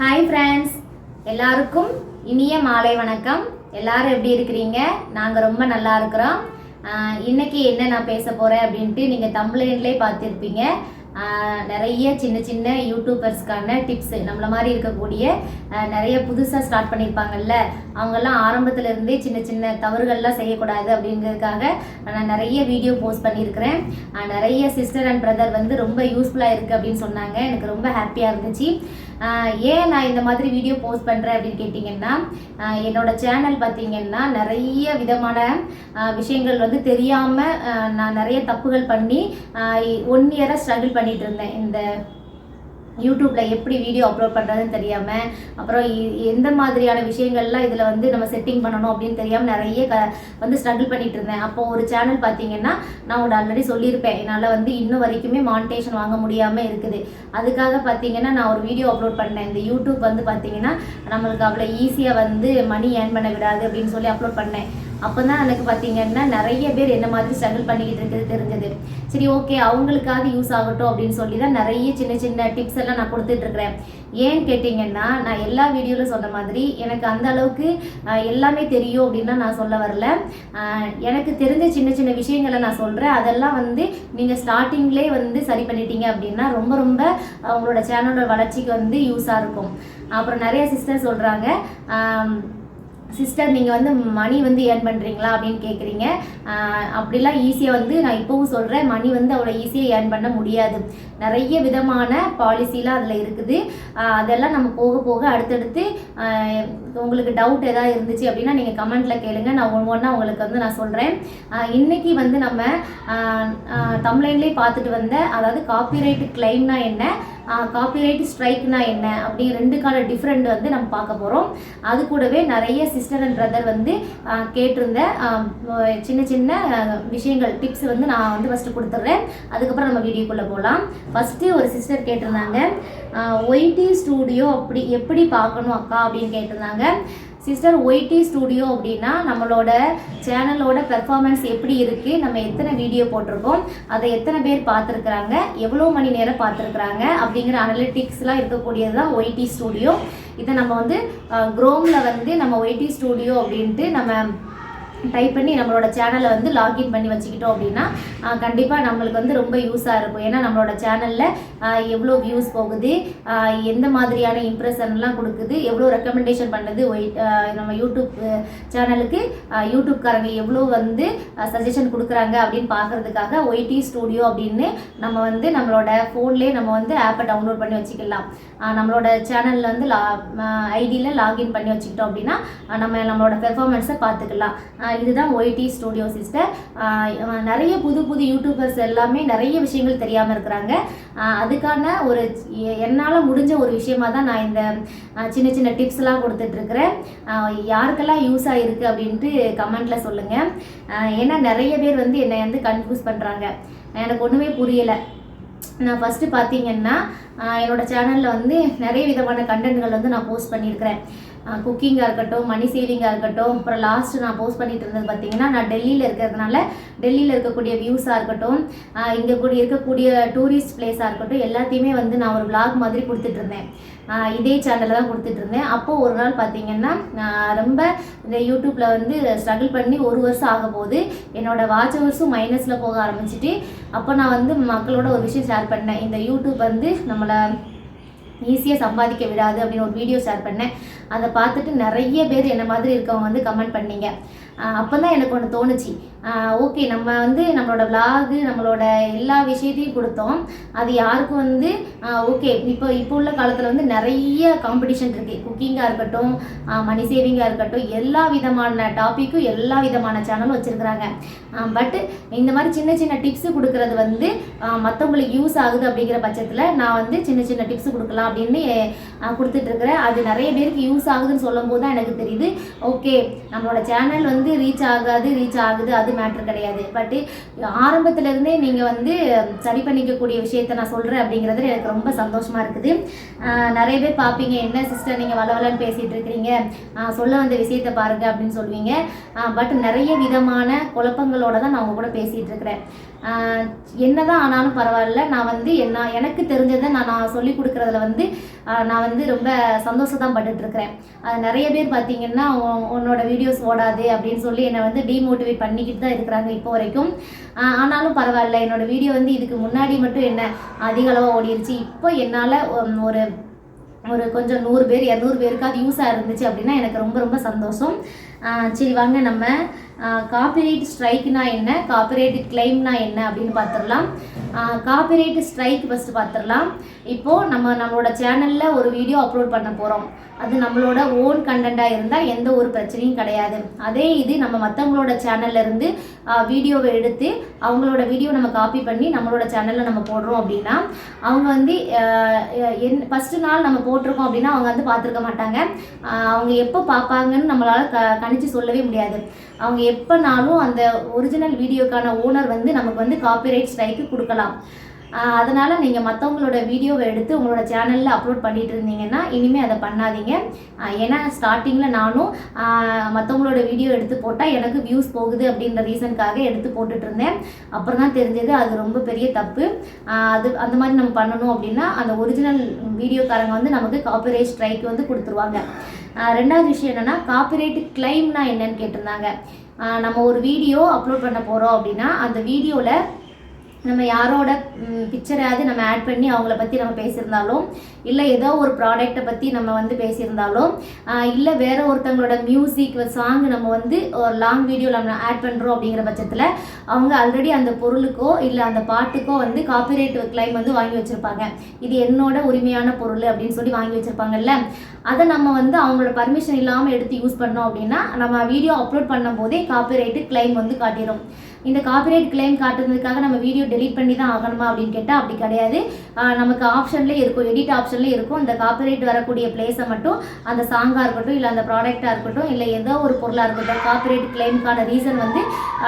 Hi friends எல்லாருக்கும் இனிய மாலை வணக்கம். எல்லாரும் எப்படி இருக்கிறீங்க? நாங்கள் ரொம்ப நல்லா இருக்கிறோம். இன்னைக்கு என்ன நான் பேச போகிறேன் அப்படின்ட்டு நீங்கள் தம்ப்ளைன்லேயே பார்த்துருப்பீங்க. நிறைய சின்ன சின்ன யூடியூபர்ஸ்க்கான டிப்ஸ் நம்மள மாதிரி இருக்கக்கூடிய நிறைய புதுசாக ஸ்டார்ட் பண்ணியிருப்பாங்கல்ல அவங்கெல்லாம் ஆரம்பத்துல இருந்தே சின்ன சின்ன தவறுகள்லாம் செய்யக்கூடாது அப்படிங்கிறதுக்காக நான் நிறைய வீடியோ போஸ்ட் பண்ணியிருக்கிறேன். நிறைய சிஸ்டர் அண்ட் பிரதர் வந்து ரொம்ப யூஸ்ஃபுல்லாக இருக்குது அப்படின்னு சொன்னாங்க. எனக்கு ரொம்ப ஹாப்பியாக இருந்துச்சு. ஏன் நான் இந்த மாதிரி வீடியோ போஸ்ட் பண்ணுறேன் அப்படின்னு கேட்டிங்கன்னா என்னோட சேனல் பார்த்திங்கன்னா நிறைய விதமான விஷயங்கள் வந்து தெரியாமல் நான் நிறைய தப்புகள் பண்ணி ஒன் இயராக ஸ்ட்ரகிள் பண்ணிகிட்டு இருந்தேன். இந்த யூடியூப்பில் எப்படி வீடியோ அப்லோட் பண்ணுறதுன்னு தெரியாமல் அப்புறம் இ- எந்த மாதிரியான விஷயங்கள்லாம் இதில் வந்து நம்ம செட்டிங் பண்ணணும் அப்படின்னு தெரியாமல் நிறைய க வந்து ஸ்ட்ரகிள் பண்ணிட்டு இருந்தேன். அப்போ ஒரு சேனல் பார்த்தீங்கன்னா நான் உங்கள்ட்ட ஆல்ரெடி சொல்லியிருப்பேன். என்னால் வந்து இன்னும் வரைக்குமே மானிட்டேஷன் வாங்க முடியாமல் இருக்குது. அதுக்காக பார்த்தீங்கன்னா நான் ஒரு வீடியோ அப்லோட் பண்ணேன். இந்த யூடியூப் வந்து பார்த்தீங்கன்னா நம்மளுக்கு அவ்வளோ ஈஸியாக வந்து மணி ஏர்ன் பண்ண விடாது அப்படின்னு சொல்லி அப்லோட் பண்ணேன். அப்போ தான் எனக்கு பார்த்தீங்கன்னா நிறைய பேர் என்ன மாதிரி ஸ்ட்ரகிள் பண்ணிக்கிட்டு இருக்கிறது தெரிஞ்சது. சரி ஓகே அவங்களுக்காவது யூஸ் ஆகட்டும் அப்படின்னு சொல்லி தான் நிறைய சின்ன சின்ன டிப்ஸ் எல்லாம் நான் கொடுத்துட்டு இருக்கிறேன். ஏன்னு கேட்டிங்கன்னா நான் எல்லா வீடியோவில் சொன்ன மாதிரி எனக்கு அந்த அளவுக்கு எல்லாமே தெரியும் அப்படின்னா நான் சொல்ல வரல. எனக்கு தெரிஞ்ச சின்ன சின்ன விஷயங்களை நான் சொல்கிறேன் அதெல்லாம் வந்து நீங்கள் ஸ்டார்டிங்லேயே வந்து சரி பண்ணிட்டீங்க அப்படின்னா ரொம்ப ரொம்ப உங்களோட சேனலோட வளர்ச்சிக்கு வந்து யூஸாக இருக்கும். அப்புறம் நிறைய சிஸ்டர் சொல்கிறாங்க சிஸ்டர் நீங்கள் வந்து மணி வந்து ஏர்ன் பண்ணுறீங்களா அப்படின்னு கேட்குறீங்க அப்படிலாம் ஈஸியாக வந்து நான் இப்போவும் சொல்கிறேன் மணி வந்து அவ்வளோ ஈஸியாக ஏர்ன் பண்ண முடியாது. நிறைய விதமான பாலிசிலாம் அதில் இருக்குது. அதெல்லாம் நம்ம போக போக அடுத்தடுத்து உங்களுக்கு டவுட் எதாவது இருந்துச்சு அப்படின்னா நீங்கள் கமெண்ட்டில் கேளுங்க. நான் ஒன்று ஒன்றா உங்களுக்கு வந்து நான் சொல்கிறேன் இன்னைக்கு வந்து நம்ம தமிழ்லேயே பார்த்துட்டு வந்த அதாவது காப்பிரைட் கிளைம்னா என்ன காப்பிரைட் ஸ்ட்ரைக்னா என்ன அப்படிங்கிற ரெண்டுக்கான டிஃப்ரெண்ட் வந்து நம்ம பார்க்க போகிறோம் அது கூடவே நிறைய சிஸ்டர் அண்ட் பிரதர் வந்து கேட்டிருந்த சின்ன சின்ன விஷயங்கள் டிப்ஸ் வந்து நான் வந்து ஃபஸ்ட்டு கொடுத்துட்றேன் அதுக்கப்புறம் நம்ம வீடியோக்குள்ளே போகலாம் ஃபஸ்ட்டு ஒரு சிஸ்டர் கேட்டிருந்தாங்க. ஒய்டி ஸ்டூடியோ அப்படி எப்படி பார்க்கணும் அக்கா அப்படின்னு கேட்டிருந்தாங்க. சிஸ்டர் ஒய்டி ஸ்டூடியோ அப்படின்னா நம்மளோட சேனலோட பெர்ஃபார்மன்ஸ் எப்படி இருக்குது நம்ம எத்தனை வீடியோ போட்டிருக்கோம்? அதை எத்தனை பேர் பார்த்துருக்குறாங்க? எவ்வளோ மணி நேரம் பார்த்துருக்குறாங்க? அப்படிங்கிற அனலிட்டிக்ஸ்லாம் இருக்கக்கூடியது தான் ஒய்டி ஸ்டூடியோ இதை நம்ம வந்து க்ரோமில் வந்து நம்ம ஒய்டி ஸ்டூடியோ அப்படின்ட்டு நம்ம டைப் பண்ணி நம்மளோட சேனலை வந்து லாகின் பண்ணி வச்சுக்கிட்டோம் அப்படின்னா கண்டிப்பாக நம்மளுக்கு வந்து ரொம்ப யூஸாக இருக்கும். ஏன்னா நம்மளோட சேனலில் எவ்வளோ வியூஸ் போகுது எந்த மாதிரியான இம்ப்ரெஷன்லாம் கொடுக்குது எவ்வளோ ரெக்கமெண்டேஷன் பண்ணுது நம்ம யூடியூப் சேனலுக்கு யூடியூப்காரங்க எவ்வளோ வந்து சஜஷன் கொடுக்குறாங்க அப்படின்னு பார்க்கறதுக்காக ஒய்டி ஸ்டூடியோ அப்படின்னு நம்ம வந்து நம்மளோட ஃபோன்லேயே நம்ம வந்து ஆப்பை டவுன்லோட் பண்ணி வச்சுக்கலாம். நம்மளோட சேனலில் வந்து லா ஐடியில் லாகின் பண்ணி வச்சுக்கிட்டோம் அப்படின்னா நம்ம நம்மளோட பெர்ஃபார்மன்ஸை பார்த்துக்கலாம். இதுதான் ஒய்டி ஸ்டூடியோ சிஸ்டர் நிறைய புது புது யூடியூபர்ஸ் எல்லாமே நிறைய விஷயங்கள் தெரியாமல் இருக்கிறாங்க. அதுக்கான ஒரு எ- என்னால் முடிஞ்ச ஒரு விஷயமா தான் நான் இந்த சின்ன சின்ன டிப்ஸ்லாம் கொடுத்துட்ருக்குறேன். யாருக்கெல்லாம் யூஸ் ஆகிருக்கு அப்படின்ட்டு கமெண்ட்டில் சொல்லுங்கள் ஏன்னா நிறைய பேர் வந்து என்னை வந்து கன்ஃபியூஸ் பண்ணுறாங்க எனக்கு ஒன்றுமே புரியலை. நான் ஃபஸ்ட்டு பார்த்தீங்கன்னா என்னோட சேனலில் வந்து நிறைய விதமான கண்டென்ட்கள் வந்து நான் போஸ்ட் பண்ணியிருக்கிறேன். குக்கிங்காக இருக்கட்டும் மணி சேவிங்காக இருக்கட்டும் அப்புறம் லாஸ்ட் நான் போஸ்ட் பண்ணிட்டு இருந்தது பார்த்தீங்கன்னா நான் டெல்லியில் இருக்கிறதுனால டெல்லியில் இருக்கக்கூடிய வியூஸாக இருக்கட்டும் இங்கே கூடிய இருக்கக்கூடிய டூரிஸ்ட் பிளேஸாக இருக்கட்டும் எல்லாத்தையுமே வந்து நான் ஒரு விளாக் மாதிரி கொடுத்துட்டு இருந்தேன். இதே சேனலில் தான் கொடுத்துட்டு இருந்தேன். அப்போது ஒரு நாள் பார்த்தீங்கன்னா நான் ரொம்ப இந்த யூடியூப்பில் வந்து ஸ்ட்ரகிள் பண்ணி ஒரு வருஷம் ஆக போது என்னோட வாட்ச் ஹவர்ஸும் மைனஸில் போக ஆரம்பிச்சிட்டு அப்போ நான் வந்து மக்களோட ஒரு விஷயம் ஷேர் பண்ணேன். இந்த யூடியூப் வந்து நம்மளை ஈஸியாக சம்பாதிக்க விடாது அப்படின்னு ஒரு வீடியோ ஷேர் பண்ணேன். அதை பார்த்துட்டு நிறைய பேர் என்ன மாதிரி இருக்கவங்க வந்து கமெண்ட் பண்ணீங்க. அப்போ தான் எனக்கு ஒன்று தோணுச்சு. ஓகே நம்ம வந்து நம்மளோட விலாகு நம்மளோட எல்லா விஷயத்தையும் கொடுத்தோம். அது யாருக்கும் வந்து ஓகே இப்போ இப்போ உள்ள காலத்தில் வந்து நிறைய காம்படிஷன் இருக்குது குக்கிங்காக இருக்கட்டும் மணி சேவிங்காக இருக்கட்டும் எல்லா விதமான டாப்பிக்கும் எல்லா விதமான சேனலும் வச்சுருக்குறாங்க. பட் இந்த மாதிரி சின்ன சின்ன டிப்ஸு கொடுக்கறது வந்து மற்றவங்களுக்கு யூஸ் ஆகுது அப்படிங்கிற பட்சத்தில் நான் வந்து சின்ன சின்ன டிப்ஸ் கொடுக்கலாம் அப்படின்னு கொடுத்துட்ருக்குறேன். அது நிறைய பேருக்கு யூஸ் ஆகுதுன்னு சொல்லும் போது தான் எனக்கு தெரியுது. ஓகே நம்மளோட சேனல் வந்து ரீச் ஆகாது ரீச் ஆகுது. அது மேட்ரு கிடையாது. பட் ஆரம்பத்துலேருந்தே நீங்கள் வந்து சரி பண்ணிக்கக்கூடிய விஷயத்த நான் சொல்கிறேன் அப்படிங்கிறது எனக்கு ரொம்ப சந்தோஷமாக இருக்குது. நிறைய பேர் பார்ப்பீங்க என்ன சிஸ்டர் நீங்கள் வள வளன்னு பேசிகிட்டு இருக்கிறீங்க சொல்ல வந்த விஷயத்தை பாருங்கள் அப்படின்னு சொல்லுவீங்க. பட் நிறைய விதமான குழப்பங்களோட தான் நான் உங்கள் கூட பேசிகிட்டு இருக்கிறேன். என்னதான் ஆனாலும் பரவாயில்ல. நான் வந்து என்ன எனக்கு தெரிஞ்சதை நான் நான் சொல்லி கொடுக்குறதுல வந்து நான் வந்து ரொம்ப சந்தோஷம் தான் அது நிறைய பேர் பார்த்தீங்கன்னா உன்னோட வீடியோஸ் ஓடாது அப்படின்னு சொல்லி என்னை வந்து டீமோட்டிவேட் பண்ணிக்கிட்டு தான் இருக்கிறாங்க இப்போ வரைக்கும். ஆனாலும் பரவாயில்ல. என்னோட வீடியோ வந்து இதுக்கு முன்னாடி மட்டும் என்ன அதிக அளவாக இப்போ என்னால் ஒரு ஒரு கொஞ்சம் நூறு பேர் இரநூறு பேருக்கு அது யூஸாக இருந்துச்சு அப்படின்னா எனக்கு ரொம்ப ரொம்ப சந்தோஷம். சரி வாங்க நம்ம காப்பிரைட் ஸ்ட்ரைக்னா என்ன காப்பிரைட் கிளைம்னா என்ன அப்படின்னு பார்த்துடலாம். காப்பிரைட் ஸ்ட்ரைக் ஃபஸ்ட்டு பார்த்துடலாம். இப்போது நம்ம நம்மளோட சேனலில் ஒரு வீடியோ அப்லோட் பண்ண போகிறோம் அது நம்மளோட ஓன் கண்டென்ட்டாக இருந்தால் எந்த ஒரு பிரச்சனையும் கிடையாது. அதே இது நம்ம மற்றவங்களோட சேனல்ல இருந்து வீடியோவை எடுத்து அவங்களோட வீடியோ நம்ம காப்பி பண்ணி நம்மளோட சேனலில் நம்ம போடுறோம் அப்படின்னா அவங்க வந்து என் ஃபஸ்ட்டு நாள் நம்ம போட்டிருக்கோம் அப்படின்னா அவங்க வந்து பார்த்துருக்க மாட்டாங்க. அவங்க எப்போ பார்ப்பாங்கன்னு நம்மளால் க கணிச்சு சொல்லவே முடியாது. அவங்க எப்போனாலும் அந்த ஒரிஜினல் வீடியோக்கான ஓனர் வந்து நமக்கு வந்து காப்பிரைட் ஸ்ட்ரைக்கு கொடுக்கலாம். அதனால் நீங்கள் மற்றவங்களோட வீடியோவை எடுத்து உங்களோட சேனலில் அப்லோட் பண்ணிட்டு இருந்தீங்கன்னா இனிமேல் அதை பண்ணாதீங்க. ஏன்னா ஸ்டார்டிங்கில் நானும் மற்றவங்களோட வீடியோ எடுத்து போட்டால் எனக்கு வியூஸ் போகுது அப்படின்ற ரீசனுக்காக எடுத்து போட்டுட்டு இருந்தேன் அப்புறம் தான் தெரிஞ்சது அது ரொம்ப பெரிய தப்பு. அது அந்த மாதிரி நம்ம பண்ணணும் அப்படின்னா அந்த ஒரிஜினல் வீடியோக்காரங்க வந்து நமக்கு காப்பிரைட் ஸ்ட்ரைக் வந்து கொடுத்துருவாங்க. ரெண்டாவது விஷயம் என்னென்னா காப்பிரைட் கிளைம்னா என்னன்னு கேட்டிருந்தாங்க. நம்ம ஒரு வீடியோ அப்லோட் பண்ண போகிறோம் அப்படின்னா அந்த வீடியோவில் நம்ம யாரோட பிக்சரையாவது நம்ம ஆட் பண்ணி அவங்கள பற்றி நம்ம பேசியிருந்தாலும் இல்லை ஏதோ ஒரு ப்ராடக்ட்டை பற்றி நம்ம வந்து பேசியிருந்தாலும் இல்லை வேற ஒருத்தவங்களோட மியூசிக் சாங் நம்ம வந்து ஒரு லாங் வீடியோ நம்ம ஆட் பண்ணுறோம் அப்படிங்கிற பட்சத்தில் அவங்க ஆல்ரெடி அந்த பொருளுக்கோ இல்லை அந்த பாட்டுக்கோ வந்து காப்பிரைட் கிளைம் வந்து வாங்கி வச்சுருப்பாங்க. இது என்னோட உரிமையான பொருள் அப்படின்னு சொல்லி வாங்கி வச்சுருப்பாங்கல்ல. அதை நம்ம வந்து அவங்களோட பர்மிஷன் இல்லாமல் எடுத்து யூஸ் பண்ணோம் அப்படின்னா நம்ம வீடியோ அப்லோட் பண்ணும்போதே காப்பிரைட்டு கிளைம் வந்து காட்டிடும் இந்த காப்பிரைட் கிளைம் காட்டுறதுக்காக நம்ம வீடியோ டெலிட் பண்ணி தான் ஆகணுமா அப்படின்னு கேட்டால் அப்படி கிடையாது. நமக்கு ஆப்ஷன்லேயே இருக்கும் எடிட் ஆப்ஷன்லேயே இருக்கும். இந்த காப்பிரைட் வரக்கூடிய பிளேஸை மட்டும் அந்த சாங்காக இருக்கட்டும் இல்லை அந்த ப்ராடக்டாக இருக்கட்டும் இல்லை ஏதோ ஒரு பொருளாக இருக்கட்டும் காப்பிரைட் கிளைமுக்கான ரீசன் வந்து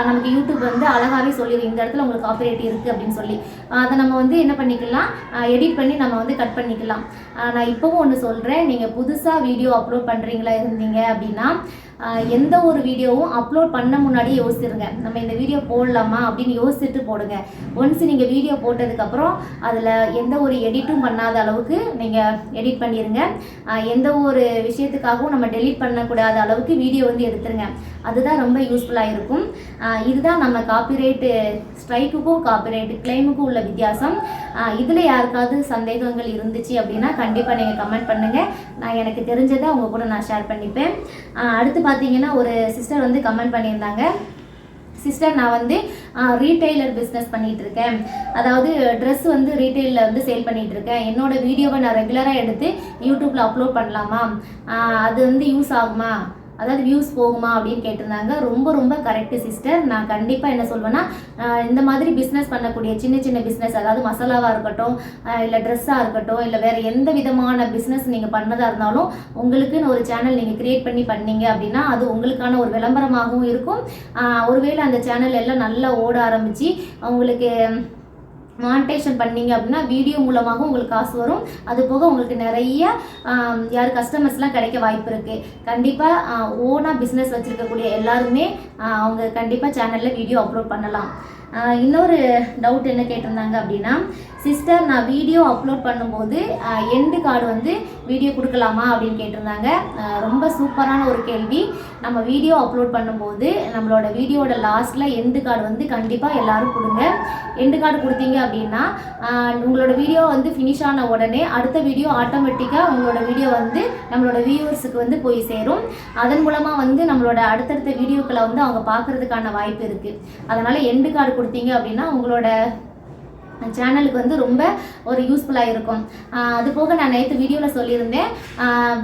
நமக்கு யூடியூப் வந்து அழகாகவே சொல்லிடும் இந்த இடத்துல உங்களுக்கு காப்பிரைட் இருக்குது அப்படின்னு சொல்லி. அதை நம்ம வந்து என்ன பண்ணிக்கலாம்? எடிட் பண்ணி நம்ம வந்து கட் பண்ணிக்கலாம். நான் இப்போவும் ஒன்று சொல்கிறேன் நீங்கள் புதுசாக வீடியோ அப்லோட் பண்ணுறீங்களா இருந்தீங்க அப்படின்னா எந்த ஒரு வீடியோவும் அப்லோட் பண்ண முன்னாடியே யோசிச்சிருங்க. நம்ம இந்த வீடியோ போடலாமா அப்படின்னு யோசிச்சுட்டு போடுங்க. ஒன்ஸ் நீங்கள் வீடியோ போட்டதுக்கப்புறம் அதில் எந்த ஒரு எடிட்டும் பண்ணாத அளவுக்கு நீங்கள் எடிட் பண்ணிடுங்க எந்த ஒரு விஷயத்துக்காகவும் நம்ம டெலீட் பண்ணக்கூடாத அளவுக்கு வீடியோ வந்து எடுத்துருங்க. அதுதான் ரொம்ப யூஸ்ஃபுல்லாக இருக்கும். இதுதான் நம்ம காப்பிரைட்டு ஸ்ட்ரைக்குக்கும் காப்பிரைட் கிளைமுக்கும் உள்ள வித்தியாசம். இதில் யாருக்காவது சந்தேகங்கள் இருந்துச்சு அப்படின்னா கண்டிப்பாக நீங்கள் கமெண்ட் பண்ணுங்கள் நான் எனக்கு தெரிஞ்சதை அவங்க கூட நான் ஷேர் பண்ணிப்பேன். அடுத்து பார்த்தீங்கன்னா ஒரு சிஸ்டர் வந்து கமெண்ட் பண்ணியிருந்தாங்க. சிஸ்டர் நான் வந்து ரீட்டைலர் பிஸ்னஸ் பண்ணிகிட்டு இருக்கேன். அதாவது ட்ரெஸ் வந்து ரீட்டைலில் வந்து சேல் பண்ணிகிட்டு இருக்கேன். என்னோட வீடியோவை நான் ரெகுலராக எடுத்து யூடியூப்பில் அப்லோட் பண்ணலாமா? அது வந்து யூஸ் ஆகுமா? அதாவது வியூஸ் போகுமா அப்படின்னு கேட்டிருந்தாங்க. ரொம்ப ரொம்ப கரெக்ட் சிஸ்டர் நான் கண்டிப்பாக என்ன சொல்வேன்னா இந்த மாதிரி பிஸ்னஸ் பண்ணக்கூடிய சின்ன சின்ன பிஸ்னஸ் அதாவது மசாலாவாக இருக்கட்டும் இல்லை ட்ரெஸ்ஸாக இருக்கட்டும் இல்லை வேறு எந்த விதமான பிஸ்னஸ் நீங்கள் பண்ணதாக இருந்தாலும் உங்களுக்குன்னு ஒரு சேனல் நீங்கள் கிரியேட் பண்ணி பண்ணீங்க அப்படின்னா அது உங்களுக்கான ஒரு விளம்பரமாகவும் இருக்கும். ஒருவேளை அந்த சேனல் எல்லாம் நல்லா ஓட ஆரம்பித்து உங்களுக்கு மானிட்டேஷன் பண்ணீங்க அப்படின்னா வீடியோ மூலமாக உங்களுக்கு காசு வரும். அது போக உங்களுக்கு நிறைய யார் கஸ்டமர்ஸ்லாம் கிடைக்க வாய்ப்பு இருக்குது கண்டிப்பாக ஓனாக பிஸ்னஸ் வச்சுருக்கக்கூடிய எல்லாருமே அவங்க கண்டிப்பாக சேனலில் வீடியோ அப்லோட் பண்ணலாம். இன்னொரு டவுட் என்ன கேட்டிருந்தாங்க அப்படின்னா சிஸ்டர் நான் வீடியோ அப்லோட் பண்ணும்போது எண்டு கார்டு வந்து வீடியோ கொடுக்கலாமா அப்படின்னு கேட்டிருந்தாங்க. ரொம்ப சூப்பரான ஒரு கேள்வி. நம்ம வீடியோ அப்லோட் பண்ணும்போது நம்மளோட வீடியோட லாஸ்ட்டில் எண்டு கார்டு வந்து கண்டிப்பாக எல்லாரும் கொடுங்க. எண்டு கார்டு கொடுத்தீங்க அப்படின்னா உங்களோட வீடியோ வந்து ஃபினிஷ் ஆன உடனே அடுத்த வீடியோ ஆட்டோமேட்டிக்காக உங்களோட வீடியோ வந்து நம்மளோட வியூவர்ஸுக்கு வந்து போய் சேரும். அதன் மூலமாக வந்து நம்மளோட அடுத்தடுத்த வீடியோக்களை வந்து அவங்க பார்க்கறதுக்கான வாய்ப்பு இருக்குது அதனால் எண்டு கார்டு கொடுத்தீங்க அப்படின்னா உங்களோட சேனலுக்கு வந்து ரொம்ப ஒரு யூஸ்ஃபுல்லாக இருக்கும் அது போக நான் நேற்று வீடியோவில் சொல்லியிருந்தேன்.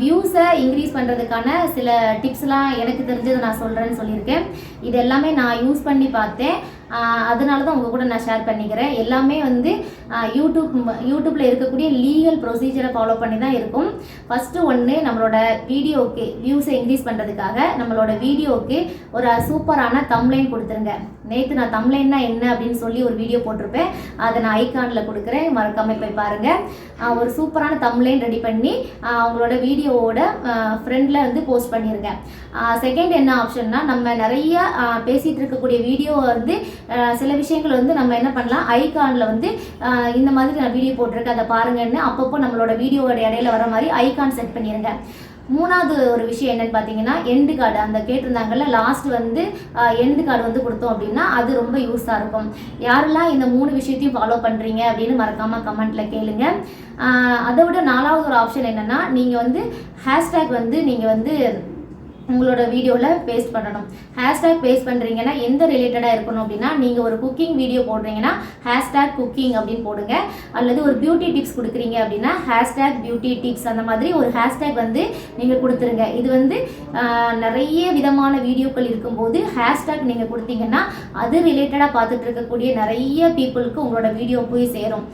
வியூஸை இன்க்ரீஸ் பண்ணுறதுக்கான சில டிப்ஸ்லாம் எனக்கு தெரிஞ்சதை நான் சொல்கிறேன்னு சொல்லியிருக்கேன். இது எல்லாமே நான் யூஸ் பண்ணி பார்த்தேன். அதனால தான் உங்கள் கூட நான் ஷேர் பண்ணிக்கிறேன். எல்லாமே வந்து யூடியூப் யூடியூப்பில் இருக்கக்கூடிய லீகல் ப்ரொசீஜரை ஃபாலோ பண்ணி தான் இருக்கும். ஃபஸ்ட்டு ஒன்று நம்மளோட வீடியோக்கு வியூஸை இன்க்ரீஸ் பண்ணுறதுக்காக நம்மளோட வீடியோவுக்கு ஒரு சூப்பரான தம்ப்லைன் கொடுத்துருங்க. நேற்று நான் தமிழ்னா என்ன அப்படின்னு சொல்லி ஒரு வீடியோ போட்டிருப்பேன். அதை நான் ஐகானில் கொடுக்குறேன். மறக்காமல் போய் பாருங்கள் ஒரு சூப்பரான தமிழ்லைன் ரெடி பண்ணி அவங்களோட வீடியோவோட ஃப்ரெண்டில் வந்து போஸ்ட் பண்ணியிருக்கேன். செகண்ட் என்ன ஆப்ஷன்னா நம்ம நிறைய பேசிகிட்டு இருக்கக்கூடிய வீடியோ வந்து சில விஷயங்கள் வந்து நம்ம என்ன பண்ணலாம் ஐகானில் வந்து இந்த மாதிரி நான் வீடியோ போட்டிருக்கேன். அதை பாருங்கன்னு அப்பப்போ நம்மளோட வீடியோவோட இடையில வர மாதிரி ஐகான் செட் பண்ணிடுங்க மூணாவது ஒரு விஷயம் என்னன்னு பார்த்தீங்கன்னா எண்டு கார்டு அந்த கேட்டிருந்தாங்கல்ல லாஸ்ட் வந்து எண்டு கார்டு வந்து கொடுத்தோம் அப்படின்னா அது ரொம்ப யூஸாக இருக்கும். யாரெல்லாம் இந்த மூணு விஷயத்தையும் ஃபாலோ பண்ணுறீங்க அப்படின்னு மறக்காமல் கமெண்ட்டில் கேளுங்க. அதை விட நாலாவது ஒரு ஆப்ஷன் என்னென்னா நீங்கள் வந்து ஹேஷ்டேக் வந்து நீங்கள் வந்து உங்களோட வீடியோவில் பேஸ்ட் பண்ணணும். ஹேஷ்டேக் பேஸ்ட் பண்ணுறீங்கன்னா எந்த ரிலேட்டடாக இருக்கணும் அப்படின்னா நீங்கள் ஒரு குக்கிங் வீடியோ போடுறீங்கன்னா ஹேஷ்டேக் குக்கிங் அப்படின்னு போடுங்க. அல்லது ஒரு பியூட்டி டிப்ஸ் கொடுக்குறீங்க அப்படின்னா ஹேஷ்டேக் பியூட்டி டிப்ஸ் அந்த மாதிரி ஒரு ஹேஷ்டேக் வந்து நீங்கள் கொடுத்துருங்க. இது வந்து நிறைய விதமான வீடியோக்கள் இருக்கும்போது ஹேஷ்டேக் நீங்கள் கொடுத்தீங்கன்னா அது ரிலேட்டடாக பார்த்துட்டு இருக்கக்கூடிய நிறைய பீப்புளுக்கு உங்களோட வீடியோ போய் சேரும்.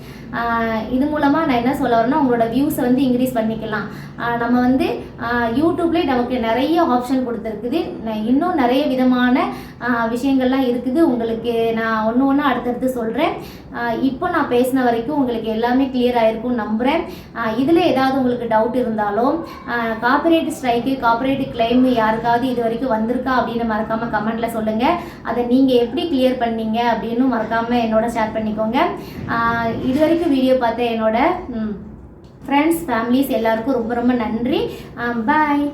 இது மூலமாக நான் என்ன சொல்ல வரேன்னா உங்களோட வியூஸை வந்து இன்க்ரீஸ் பண்ணிக்கலாம். நம்ம வந்து யூடியூப்லேயே நமக்கு நிறைய ஆப்ஷன் ஆப்ஷன் கொடுத்துருக்குது. இன்னும் நிறைய விதமான விஷயங்கள்லாம் இருக்குது. உங்களுக்கு நான் ஒன்று ஒன்று அடுத்தடுத்து சொல்கிறேன் இப்போ நான் பேசின வரைக்கும் உங்களுக்கு எல்லாமே கிளியர் ஆகிருக்கும் நம்புகிறேன் இதில் ஏதாவது உங்களுக்கு டவுட் இருந்தாலும் காப்பரேட் ஸ்ட்ரைக்கு காப்பரேட் கிளைம் யாருக்காவது இது வரைக்கும் வந்திருக்கா அப்படின்னு மறக்காமல் கமெண்ட்டில் சொல்லுங்கள் அதை நீங்கள் எப்படி கிளியர் பண்ணீங்க அப்படின்னு மறக்காமல் என்னோட ஷேர் பண்ணிக்கோங்க. இது வரைக்கும் வீடியோ பார்த்த என்னோட ஃப்ரெண்ட்ஸ் ஃபேமிலிஸ் எல்லாருக்கும் ரொம்ப ரொம்ப நன்றி. பாய்